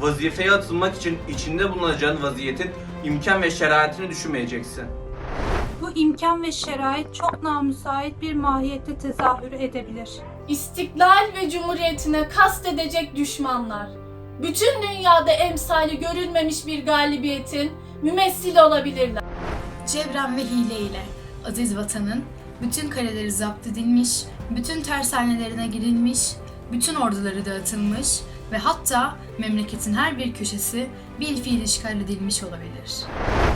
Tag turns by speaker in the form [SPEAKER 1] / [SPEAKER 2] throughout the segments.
[SPEAKER 1] vazifeye atılmak için içinde bulunacağın vaziyetin imkan ve şeraitini düşünmeyeceksin.
[SPEAKER 2] Bu imkan ve şerait çok namüsait bir mahiyette tezahür edebilir.
[SPEAKER 3] İstiklal ve cumhuriyetine kast edecek düşmanlar. Bütün dünyada emsali görülmemiş bir galibiyetin mümessili olabilirler.
[SPEAKER 4] Cebren ve hile ile aziz vatanın bütün kaleleri zapt edilmiş, bütün tersanelerine girilmiş, bütün orduları dağıtılmış ve hatta memleketin her bir köşesi bir fiil işgal edilmiş olabilir.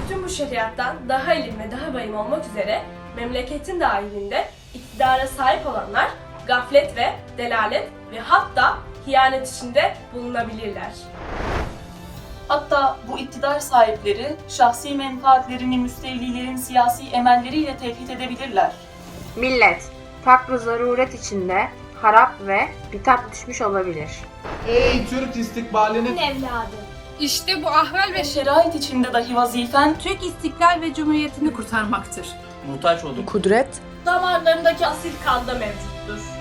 [SPEAKER 5] Tüm bu şeriattan daha ilim ve daha vahim olmak üzere memleketin dahilinde iktidara sahip olanlar gaflet ve delalet ve hatta hiyanet içinde bulunabilirler.
[SPEAKER 6] Hatta bu iktidar sahipleri şahsi menfaatlerini müstevlilerin siyasi emelleriyle tehdit edebilirler.
[SPEAKER 7] Millet, fakr zaruret içinde harap ve bitap düşmüş olabilir.
[SPEAKER 8] Ey Türk istikbalinin
[SPEAKER 9] Evladı.
[SPEAKER 10] İşte bu ahval ve
[SPEAKER 6] şerait içinde dahi vazifen
[SPEAKER 2] Türk istiklal ve cumhuriyetini kurtarmaktır.
[SPEAKER 1] Muhtaç olduk.
[SPEAKER 11] Kudret
[SPEAKER 3] Damarlarındaki
[SPEAKER 5] Asil kanda mevcuttur.